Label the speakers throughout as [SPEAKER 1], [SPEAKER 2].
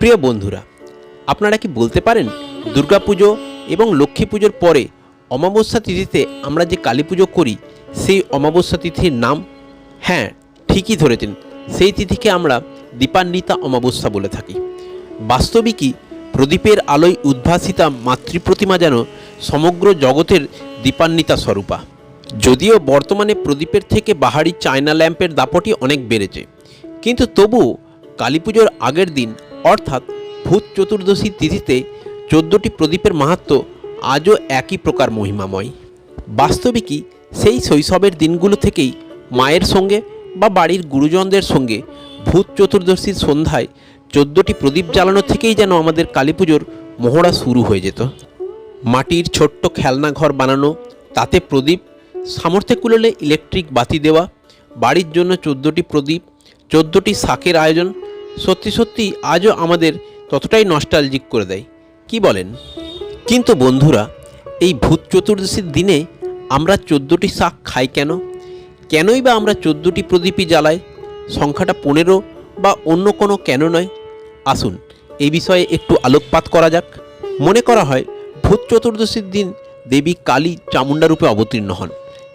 [SPEAKER 1] প্রিয় বন্ধুরা, আপনারা কি বলতে পারেন দুর্গাপুজো এবং লক্ষ্মী পুজোর পরে অমাবস্যা তিথিতে আমরা যে কালী পুজো করি, সেই অমাবস্যা তিথির নাম? হ্যাঁ ঠিকই ধরেছেন। সেই তিথিকে আমরা দীপান্বিতা অমাবস্যা বলে থাকি। বাস্তবিকই প্রদীপের আলোয় উদ্ভাসিতা মাতৃপ্রতিমা যেন সমগ্র জগতের দীপান্বিতা স্বরূপা। যদিও বর্তমানে প্রদীপের থেকে বাহারি চায়না ল্যাম্পের দাপটি অনেক বেড়েছে, কিন্তু তবুও কালী পুজোর আগের দিন অর্থাৎ ভূত চতুর্দশী তিথিতে চোদ্দোটি প্রদীপের মাহাত্ম আজও একই প্রকার মহিমাময়। বাস্তবিকই সেই শৈশবের দিনগুলো থেকেই মায়ের সঙ্গে বা বাড়ির গুরুজনদের সঙ্গে ভূত চতুর্দশীর সন্ধ্যায় চোদ্দোটি প্রদীপ জ্বালানো থেকেই যেন আমাদের কালী পুজোর মহড়া শুরু হয়ে যেত। মাটির ছোট্ট খেলনা ঘর বানানো, তাতে প্রদীপ, সামর্থ্যে কুলোলে ইলেকট্রিক বাতি দেওয়া, বাড়ির জন্য চোদ্দোটি প্রদীপ, চোদ্দোটি শাকের আয়োজন সত্যি সত্যি আজও আমাদের ততটাই নস্টালজিক করে দেয়। কি বলেন? কিন্তু বন্ধুরা, এই ভূত চতুর্দশীর দিনে আমরা চোদ্দোটি শাক খাই কেন? কেনই বা আমরা চোদ্দোটি প্রদীপই জ্বালাই? সংখ্যাটা পনেরো বা অন্য কোনো কেন নয়? আসুন এই বিষয়ে একটু আলোকপাত করা যাক। মনে করা হয়, ভূত চতুর্দশীর দিন দেবী কালী চামুণ্ডা রূপে অবতীর্ণ হন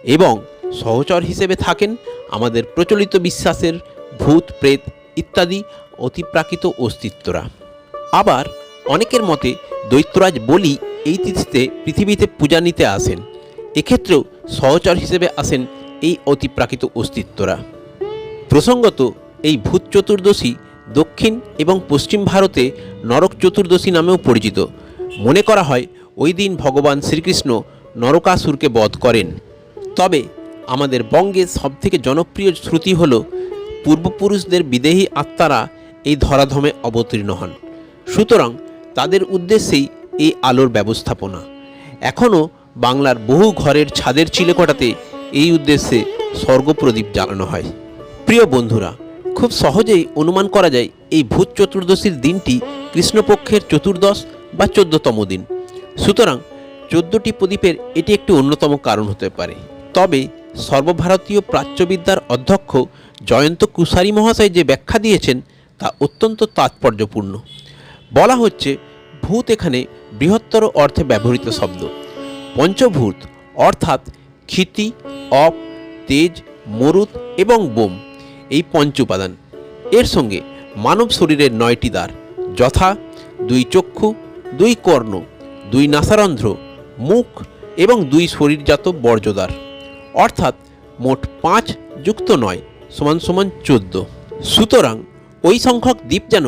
[SPEAKER 1] এবং সহচর হিসেবে থাকেন আমাদের প্রচলিত বিশ্বাসের ভূত, প্রেত ইত্যাদি অতিপ্রাকৃত অস্তিত্বরা। আবার অনেকের মতে দৈত্যরাজ বলি এই তিথিতে পৃথিবীতে পূজা নিতে আসেন। এক্ষেত্রেও সহচর হিসেবে আসেন এই অতিপ্রাকৃত অস্তিত্বরা। প্রসঙ্গত এই ভূত চতুর্দশী দক্ষিণ এবং পশ্চিম ভারতে নরক চতুর্দশী নামেও পরিচিত। মনে করা হয় ওই দিন ভগবান শ্রীকৃষ্ণ নরকাসুরকে বধ করেন। তবে আমাদের বঙ্গে সবথেকে জনপ্রিয় শ্রুতি হল পূর্বপুরুষদের বিদেহী আত্মারা এই ধরাধমে অবতীর্ণ হন। সুতরাং তাদের উদ্দেশ্যেই এই আলোর ব্যবস্থাপনা। এখনও বাংলার বহু ঘরের ছাদের চিলেকোটাতে এই উদ্দেশ্যে স্বর্গপ্রদীপ জ্বালানো হয়। প্রিয় বন্ধুরা, খুব সহজেই অনুমান করা যায় এই ভূত চতুর্দশীর দিনটি কৃষ্ণপক্ষের চতুর্দশ বা চোদ্দতম দিন। সুতরাং চোদ্দটি প্রদীপের এটি একটি অন্যতম কারণ হতে পারে। তবে সর্বভারতীয় প্রাচ্যবিদ্যার অধ্যক্ষ জয়ন্ত কুশারী মহাশয় যে ব্যাখ্যা দিয়েছেন, তা অত্যন্ত তাৎপর্যপূর্ণ। বলা হচ্ছে, ভূত এখানে বৃহত্তর অর্থে ব্যবহৃত শব্দ। পঞ্চভূত অর্থাৎ ক্ষিতি, অপ, তেজ, মরুত এবং বোম, এই পঞ্চ উপাদান। এর সঙ্গে মানব শরীরের নয়টি দ্বার, যথা, দুই চক্ষু, দুই কর্ণ, দুই নাসারন্ধ্র, মুখ এবং দুই শরীরজাত বর্জ্যদ্বার অর্থাৎ মোট পাঁচ যুক্ত নয় সমান সমান চোদ্দ। সুতরাং ওই সংখ্যক দ্বীপ যেন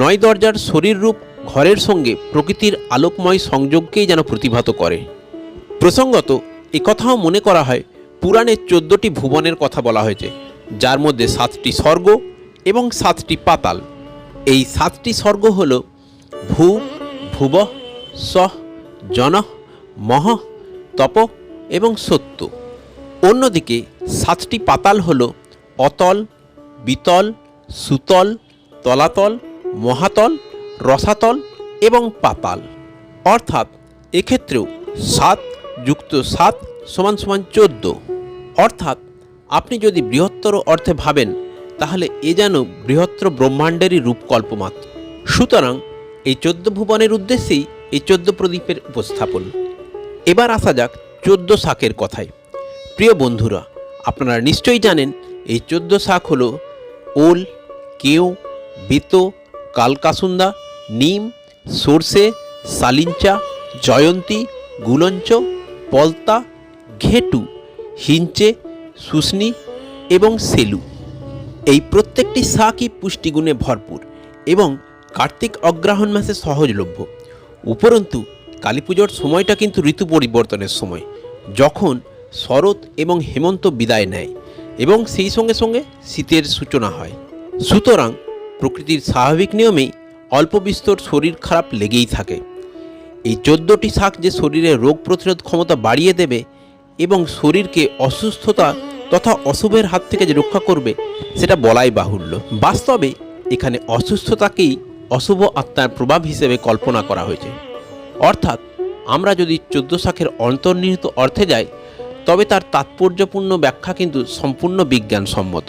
[SPEAKER 1] নয় দরজার শরীররূপ ঘরের সঙ্গে প্রকৃতির আলোকময় সংযোগকেই যেন প্রতিভাত করে। প্রসঙ্গত একথাও মনে করা হয় পুরাণে চোদ্দটি ভুবনের কথা বলা হয়েছে, যার মধ্যে সাতটি স্বর্গ এবং সাতটি পাতাল। এই সাতটি স্বর্গ হল ভূ, ভুব সহ জন, মহ, তপ এবং সত্য। অন্যদিকে সাতটি পাতাল হল অতল, বিতল, সুতল, তলাতল, মহাতল, রসাতল এবং পাতাল। অর্থাৎ এক্ষেত্রেও সাত যুক্ত সাত সমান সমান চোদ্দ। অর্থাৎ আপনি যদি বৃহত্তর অর্থে ভাবেন, তাহলে এ যেন বৃহত্তর ব্রহ্মাণ্ডেরই রূপকল্প মাত্র। সুতরাং এই চোদ্দ ভুবনের উদ্দেশ্যেই এই চোদ্দ প্রদীপের উপস্থাপন। এবার আসা যাক চোদ্দ শাকের কথায়। প্রিয় বন্ধুরা, আপনারা নিশ্চয়ই জানেন, এই চোদ্দ শাক হল ওল, কেউ, বেতো, কালকাসুন্দা, নিম, সর্ষে সালিঞ্চা জয়ন্তী, গুলঞ্চ, পলতা, ঘেটু, হিঞ্চে শুষ্নি এবং সেলু। এই প্রত্যেকটি শাকই পুষ্টিগুণে ভরপুর এবং কার্তিক অগ্রহায়ণ মাসে সহজলভ্য। উপরন্তু কালী পুজোর সময়টা কিন্তু ঋতু পরিবর্তনের সময়। যখন শরৎ এবং হেমন্ত বিদায় নেয় এবং সেই সঙ্গে সঙ্গে শীতের সূচনা হয়। সুতরাং প্রকৃতির স্বাভাবিক নিয়মেই অল্প বিস্তর শরীর খারাপ লেগেই থাকে। এই চোদ্দোটি শাক যে শরীরে রোগ প্রতিরোধ ক্ষমতা বাড়িয়ে দেবে এবং শরীরকে অসুস্থতা তথা অশুভের হাত থেকে যে রক্ষা করবে, সেটা বলাই বাহুল্য। বাস্তবে এখানে অসুস্থতাকেই অশুভ আত্মার প্রভাব হিসেবে কল্পনা করা হয়েছে। অর্থাৎ আমরা যদি চোদ্দ শাখের অন্তর্নিহিত অর্থে যাই তবে তার তাৎপর্যপূর্ণ ব্যাখ্যা কিন্তু সম্পূর্ণ বিজ্ঞানসম্মত।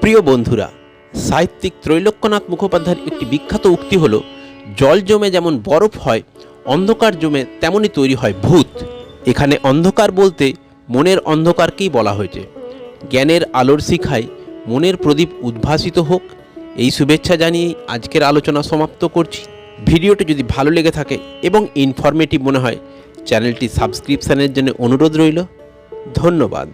[SPEAKER 1] প্রিয় বন্ধুরা, সাহিত্যিক ত্রৈলোক্যনাথ মুখোপাধ্যায়ের একটি বিখ্যাত উক্তি হলো, জল জমে যেমন বরফ হয়, অন্ধকার জমে তেমনই তৈরি হয় ভূত। এখানে অন্ধকার বলতে মনের অন্ধকারকেই বলা হয়েছে। জ্ঞানের আলোর শিখায় মনের প্রদীপ উদ্ভাসিত হোক। এই শুভেচ্ছা জানিয়ে আজকের আলোচনা সমাপ্ত করছি। ভিডিওটি যদি ভালো লেগে থাকে এবং ইনফরমেটিভ মনে হয়, চ্যানেলটি সাবস্ক্রিপশানের জন্য অনুরোধ রইল। ধন্যবাদ।